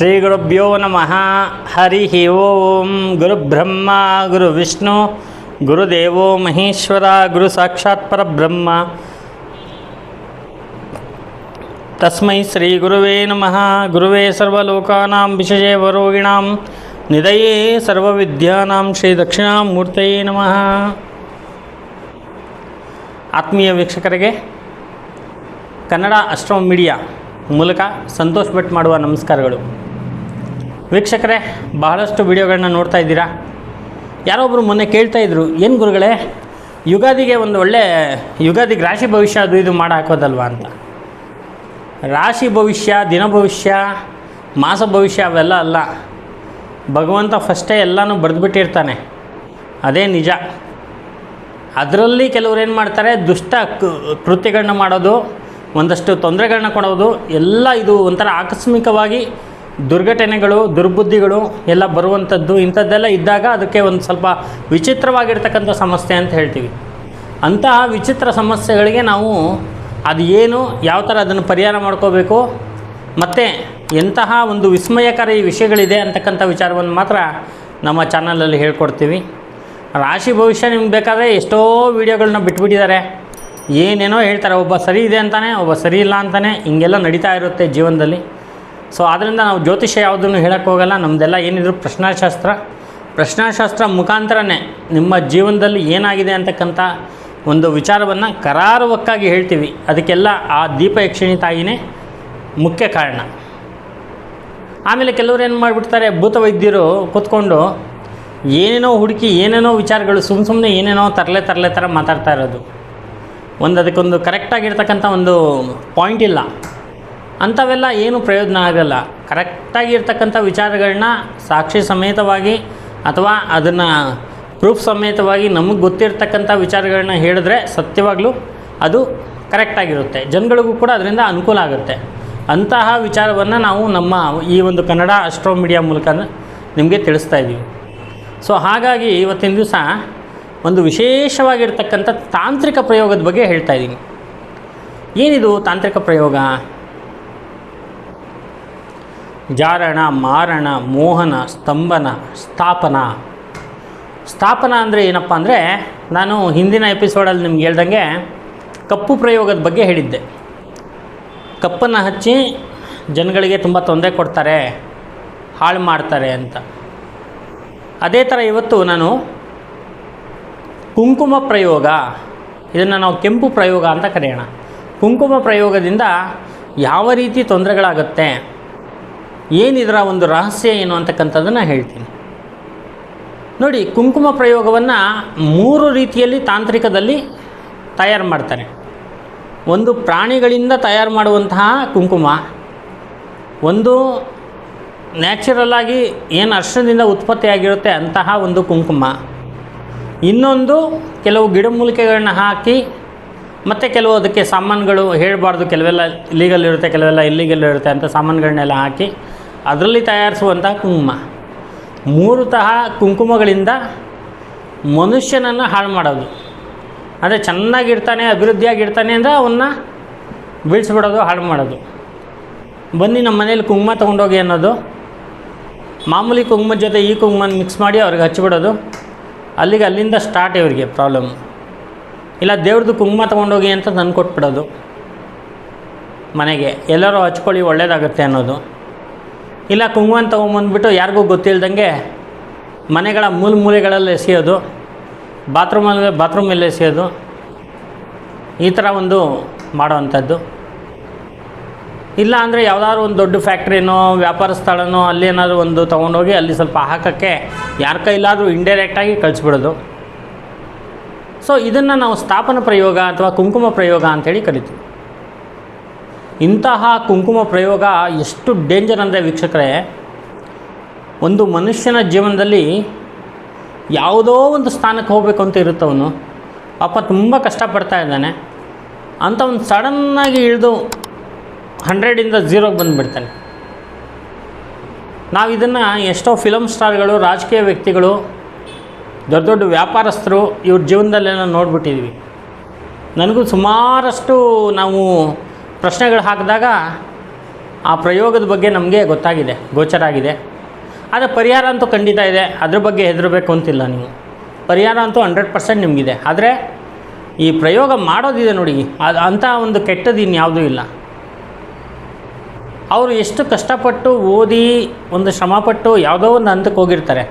ಶ್ರೀ ಗುರುಭ್ಯೋ ನಮಃ. ಹರಿ ಓಂ. ಗುರುಬ್ರಹ್ಮ ಗುರು ವಿಷ್ಣು, ಗುರುದೇವೋ ಮಹೇಶ್ವರ, ಗುರು ಸಾಕ್ಷಾತ್ ಪರಬ್ರಹ್ಮ. ತಸ್ಮೈ ಶ್ರೀ ಗುರುವೇ ನಮಃ. ಗುರುವೇ ಸರ್ವಲೋಕಾನಾಂ ವಿಷಯೇ ವರೋಗಿಣಾಂ. ನಿಧಯೇ ಸರ್ವವಿದ್ಯಾನಾಂ ಶ್ರೀ ದಕ್ಷಿಣಾಮೂರ್ತಯೇ ನಮಃ. ಆತ್ಮೀಯ ವೀಕ್ಷಕರಿಗೆ ಕನ್ನಡ ಅಸ್ಟ್ರೋ ಮೀಡಿಯಾ ಮೂಲಕ ಸಂತೋಷ ಭಟ್ ಮಾಡುವ ನಮಸ್ಕಾರಗಳು. ವೀಕ್ಷಕರೇ, ಬಹಳಷ್ಟು ವಿಡಿಯೋಗಳನ್ನ ನೋಡ್ತಾ ಇದ್ದೀರಾ? ಯಾರೊಬ್ಬರು ಮೊನ್ನೆ ಕೇಳ್ತಾ ಇದ್ರು, ಏನು ಗುರುಗಳೇ, ಯುಗಾದಿಗೆ ಒಂದು ಒಳ್ಳೆ, ಯುಗಾದಿಗೆ ರಾಶಿ ಭವಿಷ್ಯ ಅದು ಇದು ಮಾಡಿ ಹಾಕೋದಲ್ವಾ ಅಂತ. ರಾಶಿ ಭವಿಷ್ಯ, ದಿನ ಭವಿಷ್ಯ, ಮಾಸ ಭವಿಷ್ಯ ಅವೆಲ್ಲ ಅಲ್ಲ. ಭಗವಂತ ಫಸ್ಟೇ ಎಲ್ಲನೂ ಬರೆದುಬಿಟ್ಟಿರ್ತಾನೆ. ಅದೇ ನಿಜ. ಅದರಲ್ಲಿ ಕೆಲವ್ರು ಏನು ಮಾಡ್ತಾರೆ, ದುಷ್ಟ ಕೃತ್ಯಗಳನ್ನ ಮಾಡೋದು, ಒಂದಷ್ಟು ತೊಂದರೆಗಳನ್ನ ಕೊಡೋದು, ಎಲ್ಲ ಇದು ಒಂಥರ ಆಕಸ್ಮಿಕವಾಗಿ ದುರ್ಘಟನೆಗಳು, ದುರ್ಬುದ್ಧಿಗಳು ಎಲ್ಲ ಬರುವಂಥದ್ದು, ಇಂಥದ್ದೆಲ್ಲ ಇದ್ದಾಗ ಅದಕ್ಕೆ ಒಂದು ಸ್ವಲ್ಪ ವಿಚಿತ್ರವಾಗಿರ್ತಕ್ಕಂಥ ಸಮಸ್ಯೆ ಅಂತ ಹೇಳ್ತೀವಿ. ಅಂತಹ ವಿಚಿತ್ರ ಸಮಸ್ಯೆಗಳಿಗೆ ನಾವು ಅದು ಏನು, ಯಾವ ಥರ ಅದನ್ನು ಪರಿಹಾರ ಮಾಡ್ಕೋಬೇಕು, ಮತ್ತು ಎಂತಹ ಒಂದು ವಿಸ್ಮಯಕಾರಿ ವಿಷಯಗಳಿದೆ ಅಂತಕ್ಕಂಥ ವಿಚಾರವನ್ನು ಮಾತ್ರ ನಮ್ಮ ಚಾನಲಲ್ಲಿ ಹೇಳ್ಕೊಡ್ತೀವಿ. ರಾಶಿ ಭವಿಷ್ಯ ನಿಮ್ಗೆ ಬೇಕಾದರೆ ಎಷ್ಟೋ ವೀಡಿಯೋಗಳನ್ನ ಬಿಟ್ಬಿಟ್ಟಿದ್ದಾರೆ. ಏನೇನೋ ಹೇಳ್ತಾರೆ, ಒಬ್ಬ ಸರಿ ಇದೆ ಅಂತಾನೆ, ಒಬ್ಬ ಸರಿ ಇಲ್ಲ ಅಂತಾನೆ, ಹಿಂಗೆಲ್ಲ ನಡೀತಾ ಇರುತ್ತೆ ಜೀವನದಲ್ಲಿ. ಸೊ ಆದ್ದರಿಂದ ನಾವು ಜ್ಯೋತಿಷ್ಯ ಯಾವುದನ್ನು ಹೇಳೋಕ್ಕೋಗಲ್ಲ ನಮ್ಮದೆಲ್ಲ ಏನಿದ್ರು ಪ್ರಶ್ನಾಶಾಸ್ತ್ರ. ಪ್ರಶ್ನಾಶಾಸ್ತ್ರ ಮುಖಾಂತರನೇ ನಿಮ್ಮ ಜೀವನದಲ್ಲಿ ಏನಾಗಿದೆ ಅಂತಕ್ಕಂಥ ಒಂದು ವಿಚಾರವನ್ನು ಕರಾರುವಕ್ಕಾಗಿ ಹೇಳ್ತೀವಿ. ಅದಕ್ಕೆಲ್ಲ ಆ ದೀಪ ಯಕ್ಷಿಣಿ ತಾಯಿನೇ ಮುಖ್ಯ ಕಾರಣ. ಆಮೇಲೆ ಕೆಲವರು ಏನು ಮಾಡಿಬಿಡ್ತಾರೆ ಭೂತ ವೈದ್ಯರು ಕೂತ್ಕೊಂಡು ಏನೇನೋ ಹುಡುಕಿ, ಏನೇನೋ ವಿಚಾರಗಳು ಸುಮ್ಮ ಸುಮ್ಮನೆ ಏನೇನೋ ತರಲೆ ತರಲೆ ಥರ ಮಾತಾಡ್ತಾ ಇರೋದು. ಒಂದು ಅದಕ್ಕೊಂದು ಕರೆಕ್ಟಾಗಿರ್ತಕ್ಕಂಥ ಒಂದು ಪಾಯಿಂಟ್ ಇಲ್ಲ. ಅಂಥವೆಲ್ಲ ಏನು ಪ್ರಯೋಜನ ಆಗಲ್ಲ. ಕರೆಕ್ಟಾಗಿರ್ತಕ್ಕಂಥ ವಿಚಾರಗಳನ್ನ ಸಾಕ್ಷಿ ಸಮೇತವಾಗಿ ಅಥವಾ ಅದನ್ನು ಪ್ರೂಫ್ ಸಮೇತವಾಗಿ ನಮಗೆ ಗೊತ್ತಿರ್ತಕ್ಕಂಥ ವಿಚಾರಗಳನ್ನ ಹೇಳಿದ್ರೆ ಸತ್ಯವಾಗಲೂ ಅದು ಕರೆಕ್ಟಾಗಿರುತ್ತೆ. ಜನಗಳಿಗೂ ಕೂಡ ಅದರಿಂದ ಅನುಕೂಲ ಆಗುತ್ತೆ. ಅಂತಹ ವಿಚಾರವನ್ನು ನಾವು ನಮ್ಮ ಈ ಒಂದು ಕನ್ನಡ ಅಸ್ಟ್ರೋ ಮೀಡಿಯಾ ಮೂಲಕ ನಿಮಗೆ ತಿಳಿಸ್ತಾ ಇದ್ದೀವಿ. ಸೊ ಹಾಗಾಗಿ ಇವತ್ತಿನ ದಿವಸ ಒಂದು ವಿಶೇಷವಾಗಿರ್ತಕ್ಕಂಥ ತಾಂತ್ರಿಕ ಪ್ರಯೋಗದ ಬಗ್ಗೆ ಹೇಳ್ತಾ ಇದ್ದೀನಿ. ಏನಿದು ತಾಂತ್ರಿಕ ಪ್ರಯೋಗ? ಜಾರಣ, ಮಾರಣ, ಮೋಹನ, ಸ್ತಂಭನ, ಸ್ಥಾಪನ. ಸ್ಥಾಪನ ಅಂದರೆ ಏನಪ್ಪ ಅಂದರೆ ನಾನು ಹಿಂದಿನ ಎಪಿಸೋಡಲ್ಲಿ ನಿಮ್ಗೆ ಹೇಳ್ದಂಗೆ ಕಪ್ಪು ಪ್ರಯೋಗದ ಬಗ್ಗೆ ಹೇಳಿದ್ದೆ. ಕಪ್ಪನ್ನು ಹಚ್ಚಿ ಜನಗಳಿಗೆ ತುಂಬ ತೊಂದರೆ ಕೊಡ್ತಾರೆ, ಹಾಳು ಮಾಡ್ತಾರೆ ಅಂತ. ಅದೇ ಥರ ಇವತ್ತು ನಾನು ಕುಂಕುಮ ಪ್ರಯೋಗ, ಇದನ್ನು ನಾವು ಕೆಂಪು ಪ್ರಯೋಗ ಅಂತ ಕರೆಯೋಣ. ಕುಂಕುಮ ಪ್ರಯೋಗದಿಂದ ಯಾವ ರೀತಿ ತೊಂದರೆಗಳಾಗುತ್ತೆ ಏನಿದರ ಒಂದು ರಹಸ್ಯ ಏನು ಅಂತಕ್ಕಂಥದ್ದನ್ನು ಹೇಳ್ತೀನಿ. ನೋಡಿ, ಕುಂಕುಮ ಪ್ರಯೋಗವನ್ನು ಮೂರು ರೀತಿಯಲ್ಲಿ ತಾಂತ್ರಿಕದಲ್ಲಿ ತಯಾರು ಮಾಡ್ತಾರೆ ಒಂದು ಪ್ರಾಣಿಗಳಿಂದ ತಯಾರು ಮಾಡುವಂತಹ ಕುಂಕುಮ, ಒಂದು ನ್ಯಾಚುರಲ್ಲಾಗಿ ಏನು ಅರ್ಶದಿಂದ ಉತ್ಪತ್ತಿಯಾಗಿರುತ್ತೆ ಅಂತಹ ಒಂದು ಕುಂಕುಮ, ಇನ್ನೊಂದು ಕೆಲವು ಗಿಡಮೂಲಿಕೆಗಳನ್ನ ಹಾಕಿ, ಮತ್ತು ಕೆಲವು ಅದಕ್ಕೆ ಸಾಮಾನುಗಳು ಹೇಳಬಾರ್ದು, ಕೆಲವೆಲ್ಲ ಲೀಗಲ್ ಇರುತ್ತೆ, ಕೆಲವೆಲ್ಲ ಇಲ್ಲೀಗಲ್ ಇರುತ್ತೆ ಅಂತ ಸಾಮಾನುಗಳನ್ನೆಲ್ಲ ಹಾಕಿ ಅದರಲ್ಲಿ ತಯಾರಿಸುವಂಥ ಕುಂಕುಮ. ಮೂರು ತಹ ಕುಂಕುಮಗಳಿಂದ ಮನುಷ್ಯನನ್ನು ಹಾಳು ಮಾಡೋದು. ಅಂದರೆ ಚೆನ್ನಾಗಿರ್ತಾನೆ, ಅಭಿವೃದ್ಧಿಯಾಗಿರ್ತಾನೆ ಅಂದರೆ ಅವನ್ನ ಬೀಳಿಸ್ಬಿಡೋದು, ಹಾಳು ಮಾಡೋದು. ಬನ್ನಿ ನಮ್ಮ ಮನೇಲಿ ಕುಂಕುಮ ತೊಗೊಂಡೋಗಿ ಅನ್ನೋದು. ಮಾಮೂಲಿ ಕುಂಕುಮದ ಜೊತೆ ಈ ಕುಂಕುಮನ ಮಿಕ್ಸ್ ಮಾಡಿ ಅವ್ರಿಗೆ ಹಚ್ಚಿಬಿಡೋದು. ಅಲ್ಲಿಗೆ ಅಲ್ಲಿಂದ ಸ್ಟಾರ್ಟ್ ಇವರಿಗೆ ಪ್ರಾಬ್ಲಮ್ ಇಲ್ಲ, ದೇವ್ರದ್ದು ಕುಂಕುಮ ತೊಗೊಂಡೋಗಿ ಅಂತ ತಂದು ಕೊಟ್ಬಿಡೋದು ಮನೆಗೆ. ಎಲ್ಲರೂ ಹಚ್ಕೊಳ್ಳಿ ಒಳ್ಳೆಯದಾಗುತ್ತೆ ಅನ್ನೋದು. ಇಲ್ಲ ಕುಂಕುಮ ತೊಗೊಂಬಂದ್ಬಿಟ್ಟು ಯಾರಿಗೂ ಗೊತ್ತಿಲ್ದಂಗೆ ಮನೆಗಳ ಮೂಲ ಮೂಲೆಗಳಲ್ಲಿ ಎಸೆಯೋದು ಬಾತ್ರೂಮಲ್ಲಿ ಬಾತ್ರೂಮಲ್ಲಿ ಎಸೆಯೋದು, ಈ ಥರ ಒಂದು ಮಾಡೋವಂಥದ್ದು. ಇಲ್ಲ ಅಂದರೆ ಯಾವುದಾದ್ರು ಒಂದು ದೊಡ್ಡ ಫ್ಯಾಕ್ಟ್ರಿನೋ, ವ್ಯಾಪಾರ ಸ್ಥಳನೋ, ಅಲ್ಲಿ ಏನಾದರೂ ಒಂದು ತೊಗೊಂಡೋಗಿ ಅಲ್ಲಿ ಸ್ವಲ್ಪ ಹಾಕೋಕ್ಕೆ ಯಾರ ಕೈಲಾದರೂ ಇಂಡೈರೆಕ್ಟಾಗಿ ಕಳಿಸ್ಬಿಡೋದು. ಸೊ ಇದನ್ನು ನಾವು ಸ್ಥಾಪನ ಪ್ರಯೋಗ ಅಥವಾ ಕುಂಕುಮ ಪ್ರಯೋಗ ಅಂತೇಳಿ ಕರಿತೀವಿ. ಇಂತಹ ಕುಂಕುಮ ಪ್ರಯೋಗ ಎಷ್ಟು ಡೇಂಜರ್ ಅಂದರೆ ವೀಕ್ಷಕರೇ, ಒಂದು ಮನುಷ್ಯನ ಜೀವನದಲ್ಲಿ ಯಾವುದೋ ಒಂದು ಸ್ಥಾನಕ್ಕೆ ಹೋಗಬೇಕು ಅಂತ ಇರುತ್ತವನು ಪಾಪ ತುಂಬ ಕಷ್ಟಪಡ್ತಾ ಇದ್ದಾನೆ. ಅಂತ ಒಂದು ಸಡನ್ನಾಗಿ ಇಳಿದು ಹಂಡ್ರೆಡಿಂದ ಝೀರೋಗೆ ಬಂದುಬಿಡ್ತಾನೆ. ನಾವು ಇದನ್ನು ಎಷ್ಟೋ ಫಿಲಮ್ ಸ್ಟಾರ್ಗಳು ರಾಜಕೀಯ ವ್ಯಕ್ತಿಗಳು, ದೊಡ್ಡ ದೊಡ್ಡ ವ್ಯಾಪಾರಸ್ಥರು ಇವ್ರ ಜೀವನದಲ್ಲೆಲ್ಲ ನೋಡ್ಬಿಟ್ಟಿದ್ವಿ. ನನಗೂ ಸುಮಾರಷ್ಟು ನಾವು ಪ್ರಶ್ನೆಗಳು ಹಾಕಿದಾಗ ಆ ಪ್ರಯೋಗದ ಬಗ್ಗೆ ನಮಗೆ ಗೊತ್ತಾಗಿದೆ, ಗೋಚರ ಆಗಿದೆ. ಆದರೆ ಪರಿಹಾರ ಅಂತೂ ಖಂಡಿತ ಇದೆ. ಅದ್ರ ಬಗ್ಗೆ ಹೆದರಬೇಕು ಅಂತಿಲ್ಲ ನೀವು. ಪರಿಹಾರ ಅಂತೂ ಹಂಡ್ರೆಡ್ ಪರ್ಸೆಂಟ್ ನಿಮಗಿದೆ. ಆದರೆ ಈ ಪ್ರಯೋಗ ಮಾಡೋದಿದೆ ನೋಡಿ, ಅದು ಅಂಥ ಒಂದು ಕೆಟ್ಟದ್ದು ಇನ್ಯಾವುದೂ ಇಲ್ಲ. ಅವರು ಎಷ್ಟು ಕಷ್ಟಪಟ್ಟು ಓದಿ, ಒಂದು ಶ್ರಮಪಟ್ಟು ಯಾವುದೋ ಒಂದು ಹಂತಕ್ಕೆ ಹೋಗಿರ್ತಾರೆ.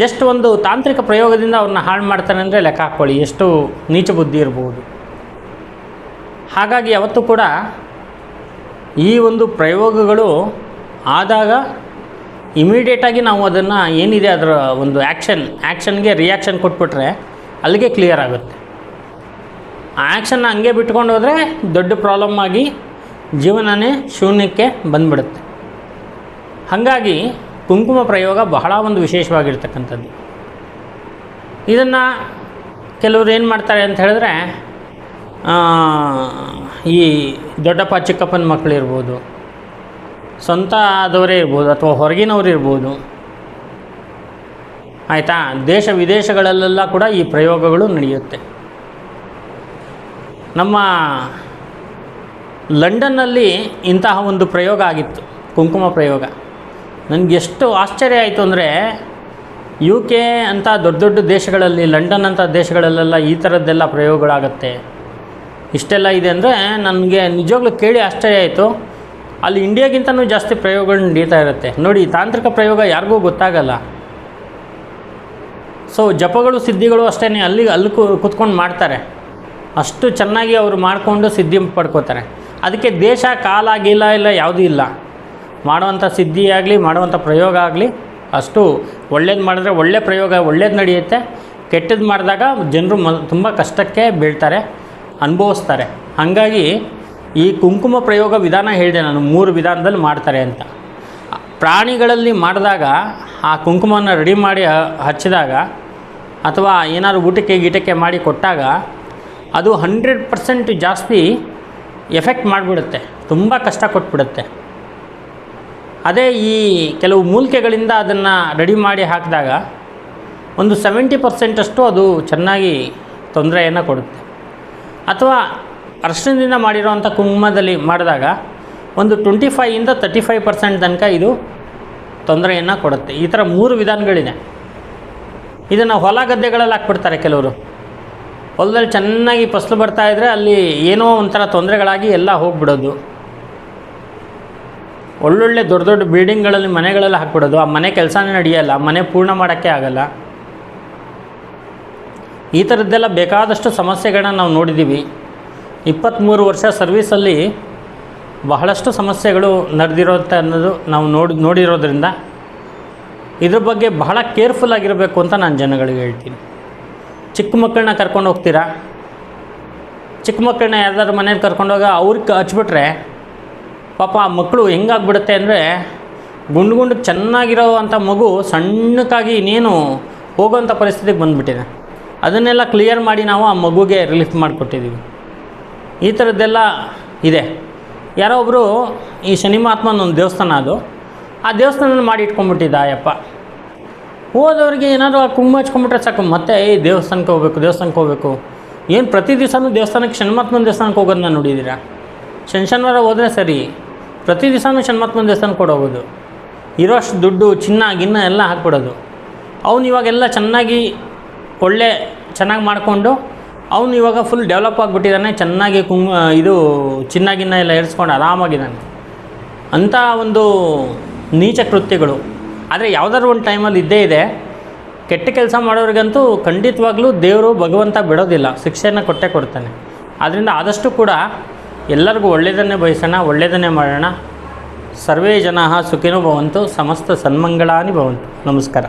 ಜಸ್ಟ್ ಒಂದು ತಾಂತ್ರಿಕ ಪ್ರಯೋಗದಿಂದ ಅವ್ರನ್ನ ಹಾಳು ಮಾಡ್ತಾರೆ ಅಂದರೆ ಲೆಕ್ಕ ಹಾಕ್ಕೊಳ್ಳಿ ಎಷ್ಟು ನೀಚ ಬುದ್ಧಿ ಇರ್ಬೋದು. ಹಾಗಾಗಿ ಯಾವತ್ತೂ ಕೂಡ ಈ ಒಂದು ಪ್ರಯೋಗಗಳು ಆದಾಗ ಇಮಿಡಿಯೇಟಾಗಿ ನಾವು ಅದನ್ನು ಏನಿದೆ ಅದರ ಒಂದು ಆ್ಯಕ್ಷನ್ ಆ್ಯಕ್ಷನ್ಗೆ ರಿಯಾಕ್ಷನ್ ಕೊಟ್ಬಿಟ್ರೆ ಅಲ್ಲಿಗೆ ಕ್ಲಿಯರ್ ಆಗುತ್ತೆ. ಆ ಆ್ಯಕ್ಷನ್ನ ಹಂಗೆ ಬಿಟ್ಕೊಂಡು ಹೋದರೆ ದೊಡ್ಡ ಪ್ರಾಬ್ಲಮ್ ಆಗಿ ಜೀವನನೇ ಶೂನ್ಯಕ್ಕೆ ಬಂದ್ಬಿಡುತ್ತೆ. ಹಾಗಾಗಿ ಕುಂಕುಮ ಪ್ರಯೋಗ ಬಹಳ ಒಂದು ವಿಶೇಷವಾಗಿರ್ತಕ್ಕಂಥದ್ದು. ಇದನ್ನು ಕೆಲವರು ಏನು ಮಾಡ್ತಾರೆ ಅಂತ ಹೇಳಿದ್ರೆ ಈ ದೊಡ್ಡಪ್ಪ, ಚಿಕ್ಕಪ್ಪನ ಮಕ್ಕಳಿರ್ಬೋದು ಸ್ವಂತ ಆದವರೇ ಇರ್ಬೋದು, ಅಥವಾ ಹೊರಗಿನವರು ಇರ್ಬೋದು, ಆಯಿತಾ? ದೇಶ ವಿದೇಶಗಳಲ್ಲೆಲ್ಲ ಕೂಡ ಈ ಪ್ರಯೋಗಗಳು ನಡೆಯುತ್ತೆ. ನಮ್ಮ ಲಂಡನ್ನಲ್ಲಿ ಇಂತಹ ಒಂದು ಪ್ರಯೋಗ ಆಗಿತ್ತು, ಕುಂಕುಮ ಪ್ರಯೋಗ. ನನಗೆ ಎಷ್ಟು ಆಶ್ಚರ್ಯ ಆಯಿತು ಅಂದರೆ ಯು ಕೆ ಅಂತ ದೊಡ್ಡ ದೊಡ್ಡ ದೇಶಗಳಲ್ಲಿ, ಲಂಡನ್ ಅಂಥ ದೇಶಗಳಲ್ಲೆಲ್ಲ ಈ ಥರದ್ದೆಲ್ಲ ಪ್ರಯೋಗಗಳಾಗತ್ತೆ. ಇಷ್ಟೆಲ್ಲ ಇದೆ ಅಂದರೆ ನನಗೆ ನಿಜವಾಗ್ಲೂ ಕೇಳಿ ಆಶ್ಚರ್ಯ ಆಯಿತು. ಅಲ್ಲಿ ಇಂಡಿಯಾಗಿಂತನೂ ಜಾಸ್ತಿ ಪ್ರಯೋಗಗಳು ನಡೀತಾ ಇರುತ್ತೆ. ನೋಡಿ, ತಾಂತ್ರಿಕ ಪ್ರಯೋಗ ಯಾರಿಗೂ ಗೊತ್ತಾಗಲ್ಲ. ಸೊ ಜಪಗಳು, ಸಿದ್ಧಿಗಳು ಅಷ್ಟೇ ಅಲ್ಲಿ ಅಲ್ಲಿ ಕೂತ್ಕೊಂಡು ಮಾಡ್ತಾರೆ. ಅಷ್ಟು ಚೆನ್ನಾಗಿ ಅವರು ಮಾಡಿಕೊಂಡು ಸಿದ್ಧಿ ಪಡ್ಕೋತಾರೆ. ಅದಕ್ಕೆ ದೇಶ, ಕಾಲ, ಗೀಲ ಇಲ್ಲ ಯಾವುದೂ ಇಲ್ಲ. ಮಾಡುವಂಥ ಸಿದ್ಧಿ ಆಗಲಿ, ಮಾಡುವಂಥ ಪ್ರಯೋಗ ಆಗಲಿ, ಅಷ್ಟು ಒಳ್ಳೇದು ಮಾಡಿದ್ರೆ ಒಳ್ಳೆ ಪ್ರಯೋಗ, ಒಳ್ಳೇದು ನಡೆಯುತ್ತೆ. ಕೆಟ್ಟದ್ದು ಮಾಡಿದಾಗ ಜನರು ಮ, ತುಂಬ ಕಷ್ಟಕ್ಕೆ ಬೀಳ್ತಾರೆ. ಅನುಭವಿಸ್ತಾರೆ. ಹಾಗಾಗಿ ಈ ಕುಂಕುಮ ಪ್ರಯೋಗ ವಿಧಾನ ಹೇಳಿದೆ ನಾನು, ಮೂರು ವಿಧಾನದಲ್ಲಿ ಮಾಡ್ತಾರೆ ಅಂತ. ಪ್ರಾಣಿಗಳಲ್ಲಿ ಮಾಡಿದಾಗ ಆ ಕುಂಕುಮವನ್ನು ರೆಡಿ ಮಾಡಿ ಹಚ್ಚಿದಾಗ ಅಥವಾ ಏನಾದರೂ ಊಟಕ್ಕೆ ಗೀಟಕ್ಕೆ ಮಾಡಿ ಕೊಟ್ಟಾಗ ಅದು ಹಂಡ್ರೆಡ್ ಪರ್ಸೆಂಟ್ ಜಾಸ್ತಿ ಎಫೆಕ್ಟ್ ಮಾಡಿಬಿಡುತ್ತೆ, ತುಂಬ ಕಷ್ಟ ಕೊಟ್ಬಿಡುತ್ತೆ. ಅದೇ ಈ ಕೆಲವು ಮೂಲಿಕೆಗಳಿಂದ ಅದನ್ನು ರೆಡಿ ಮಾಡಿ ಹಾಕಿದಾಗ ಒಂದು ಸೆವೆಂಟಿ ಪರ್ಸೆಂಟಷ್ಟು ಅದು ಚೆನ್ನಾಗಿ ತೊಂದರೆಯನ್ನು ಕೊಡುತ್ತೆ. ಅಥವಾ ಅರ್ಶಿನದಿಂದ ಮಾಡಿರೋವಂಥ ಕುಂಕುಮದಲ್ಲಿ ಮಾಡಿದಾಗ ಒಂದು ಟ್ವೆಂಟಿ ಫೈಯಿಂದ ತರ್ಟಿ ಫೈವ್ ಪರ್ಸೆಂಟ್ ತನಕ ಇದು ತೊಂದರೆಯನ್ನು ಕೊಡುತ್ತೆ. ಈ ಥರ ಮೂರು ವಿಧಾನಗಳಿದೆ. ಇದನ್ನು ಹೊಲ ಗದ್ದೆಗಳಲ್ಲಿ ಹಾಕ್ಬಿಡ್ತಾರೆ ಕೆಲವರು. ಹೊಲದಲ್ಲಿ ಚೆನ್ನಾಗಿ ಫಸಲು ಬರ್ತಾ ಇದ್ದರೆ ಅಲ್ಲಿ ಏನೋ ಒಂಥರ ತೊಂದರೆಗಳಾಗಿ ಎಲ್ಲ ಹೋಗ್ಬಿಡೋದು. ಒಳ್ಳೊಳ್ಳೆ ದೊಡ್ಡ ದೊಡ್ಡ ಬಿಲ್ಡಿಂಗ್ಗಳಲ್ಲಿ ಮನೆಗಳಲ್ಲಿ ಹಾಕ್ಬಿಡೋದು. ಆ ಮನೆ ಕೆಲಸನೇ ನಡೆಯಲ್ಲ. ಮನೆ ಪೂರ್ಣ ಮಾಡೋಕ್ಕೆ ಆಗಲ್ಲ. ಈ ಥರದ್ದೆಲ್ಲ ಬೇಕಾದಷ್ಟು ಸಮಸ್ಯೆಗಳನ್ನ ನಾವು ನೋಡಿದ್ದೀವಿ. ಇಪ್ಪತ್ತ್ಮೂರು ವರ್ಷ ಸರ್ವೀಸಲ್ಲಿ ಬಹಳಷ್ಟು ಸಮಸ್ಯೆಗಳು ನಡೆದಿರುತ್ತೆ ಅನ್ನೋದು ನಾವು ನೋಡಿ, ನೋಡಿರೋದ್ರಿಂದ ಇದ್ರ ಬಗ್ಗೆ ಬಹಳ ಕೇರ್ಫುಲ್ ಆಗಿರಬೇಕು ಅಂತ ನಾನು ಜನಗಳಿಗೆ ಹೇಳ್ತೀನಿ. ಚಿಕ್ಕ ಮಕ್ಕಳನ್ನ ಕರ್ಕೊಂಡು ಹೋಗ್ತೀರಾ? ಚಿಕ್ಕ ಮಕ್ಕಳನ್ನ ಯಾರ್ದಾದ್ರು ಮನೇಲಿ ಕರ್ಕೊಂಡೋಗ ಅವ್ರಿಗೆ ಹಚ್ಬಿಟ್ರೆ ಪಾಪ ಆ ಮಕ್ಕಳು ಹೆಂಗಾಗ್ಬಿಡುತ್ತೆ ಅಂದರೆ ಗುಂಡು ಗುಂಡು ಚೆನ್ನಾಗಿರೋ ಅಂಥ ಮಗು ಸಣ್ಣಕ್ಕಾಗಿ ಇನ್ನೇನು ಹೋಗೋವಂಥ ಪರಿಸ್ಥಿತಿಗೆ ಬಂದುಬಿಟ್ಟಿದೆ. ಅದನ್ನೆಲ್ಲ ಕ್ಲಿಯರ್ ಮಾಡಿ ನಾವು ಆ ಮಗುಗೆ ರಿಲೀಫ್ ಮಾಡಿಕೊಟ್ಟಿದ್ದೀವಿ ಈ ಥರದ್ದೆಲ್ಲ ಇದೆ. ಯಾರೋ ಒಬ್ಬರು ಈ ಶನಿ ಒಂದು ದೇವಸ್ಥಾನ ಅದು, ಆ ದೇವಸ್ಥಾನ ಮಾಡಿ ಇಟ್ಕೊಂಡ್ಬಿಟ್ಟಿದ್ದ ಆಯಪ್ಪ. ಹೋದವ್ರಿಗೆ ಏನಾದರೂ ಕುಂಭ ಹಚ್ಕೊಂಡ್ಬಿಟ್ರೆ ಸಾಕು, ಮತ್ತೆ ಈ ದೇವಸ್ಥಾನಕ್ಕೆ ಹೋಗ್ಬೇಕು ದೇವಸ್ಥಾನಕ್ಕೆ ಹೋಗ್ಬೇಕು. ಏನು ಪ್ರತಿ ದಿವಸನೂ ದೇವಸ್ಥಾನಕ್ಕೆ ಶನಿಮಾತ್ಮನ ದೇವಸ್ಥಾನಕ್ಕೆ ಹೋಗೋದನ್ನ ನೋಡಿದ್ದೀರಾ ಶನಿ ಶನಿವಾರ ಹೋದರೆ ಸರಿ, ಪ್ರತಿ ದಿವಸನೂ ಶನಿಮಾತ್ಮನ ದೇವಸ್ಥಾನಕ್ಕೆ ಕೊಡೋಗೋದು ಇರೋಷ್ಟು ದುಡ್ಡು, ಚಿನ್ನ, ಗಿನ್ನ ಎಲ್ಲ ಹಾಕ್ಬಿಡೋದು. ಅವನು ಇವಾಗೆಲ್ಲ ಚೆನ್ನಾಗಿ ಒಳ್ಳೆ ಚೆನ್ನಾಗಿ ಮಾಡಿಕೊಂಡು ಅವನು ಇವಾಗ ಫುಲ್ ಡೆವಲಪ್ ಆಗಿಬಿಟ್ಟಿದ್ದಾನೆ ಚೆನ್ನಾಗಿ ಕುಂ ಇದು ಚಿನ್ನಾಗಿನ್ನ ಎಲ್ಲ ಏರಿಸ್ಕೊಂಡು ಆರಾಮಾಗಿದ್ದಾನೆ ಅಂಥ ಒಂದು ನೀಚ ಕೃತ್ಯಗಳು. ಆದರೆ ಯಾವುದಾದ್ರು ಒಂದು ಟೈಮಲ್ಲಿ ಇದ್ದೇ ಇದೆ. ಕೆಟ್ಟ ಕೆಲಸ ಮಾಡೋರಿಗಂತೂ ಖಂಡಿತವಾಗ್ಲೂ ದೇವರು ಭಗವಂತ ಬಿಡೋದಿಲ್ಲ ಶಿಕ್ಷೆಯನ್ನು ಕೊಟ್ಟೇ ಕೊಡ್ತಾನೆ. ಆದ್ದರಿಂದ ಆದಷ್ಟು ಕೂಡ ಎಲ್ಲರಿಗೂ ಒಳ್ಳೆಯದನ್ನೇ ಬಯಸೋಣ ಒಳ್ಳೆಯದನ್ನೇ ಮಾಡೋಣ. ಸರ್ವೇ ಜನ ಸುಖಿನೋ ಭವಂತು, ಸಮಸ್ತ ಸನ್ಮಂಗಳಾನಿ ಭವಂತು. ನಮಸ್ಕಾರ.